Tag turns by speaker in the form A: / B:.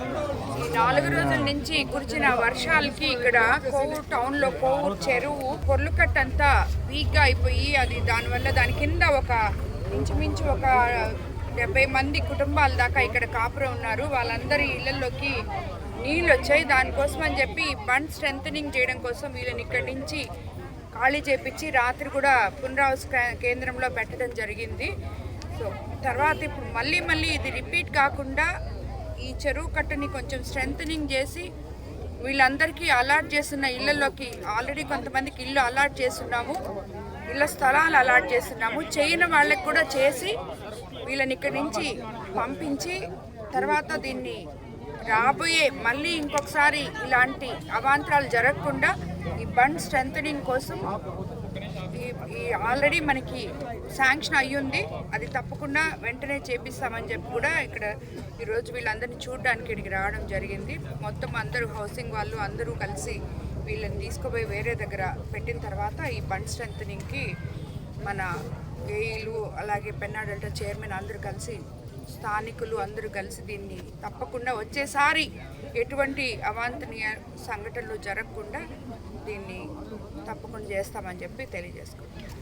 A: ఈ నాలుగు రోజుల నుంచి కురిచిన వర్షాలకి ఇక్కడ కోవూరు టౌన్లో కోవూరు చెరువు పొర్లుకట్ట అంతా వీక్ అయిపోయి అది దానివల్ల దాని కింద ఒక ఇంచుమించు ఒక డెబ్బై మంది కుటుంబాల దాకా ఇక్కడ కాపురం ఉన్నారు. వాళ్ళందరి ఇళ్ళలోకి నీళ్ళు వచ్చాయి. దానికోసం అని చెప్పి బండ్ స్ట్రెంథనింగ్ చేయడం కోసం వీళ్ళని ఇక్కడి నుంచి ఖాళీ చేపించి రాత్రి కూడా పునరావాస కే- కేంద్రంలో పెట్టడం జరిగింది. సో తర్వాత ఇప్పుడు మళ్ళీ మళ్ళీ ఇది రిపీట్ కాకుండా ఈ చెరువు కట్టని కొంచెం స్ట్రెంథనింగ్ చేసి వీళ్ళందరికీ అలాట్ చేస్తున్న ఇళ్ళలోకి ఆల్రెడీ కొంతమందికి ఇల్లు అలాట్ చేస్తున్నాము. ఇళ్ళ స్థలాలు అలాట్ చేస్తున్నాము. చేయని వాళ్ళకి కూడా చేసి వీళ్ళని ఇక్కడి నుంచి పంపించి తర్వాత దీన్ని రాబోయే మళ్ళీ ఇంకొకసారి ఇలాంటి అవాంతరాలు జరగకుండా ఈ బండ్ స్ట్రెంథనింగ్ కోసం ఈ- ఈ ఆల్రెడీ మనకి శాంక్షన్ అయ్యింది. అది తప్పకుండా వెంటనే చేపిస్తామని చెప్పి కూడా ఇక్కడ ఈరోజు వీళ్ళందరినీ చూడడానికి ఇక్కడికి రావడం జరిగింది. మొత్తం అందరూ హౌసింగ్ వాళ్ళు అందరూ కలిసి వీళ్ళని తీసుకుపోయి వేరే దగ్గర పెట్టిన తర్వాత ఈ బండ్ స్ట్రెంథనింగ్కి మన ఏఈలు అలాగే పెన్నాడల్టా చైర్మన్ అందరూ కలిసి స్థానికులు అందరూ కలిసి దీన్ని తప్పకుండా వచ్చేసారి ఎటువంటి అవాంతనీయ సంఘటనలు జరగకుండా దీన్ని తప్పకుండా చేస్తామని చెప్పి తెలియజేసుకుంటాం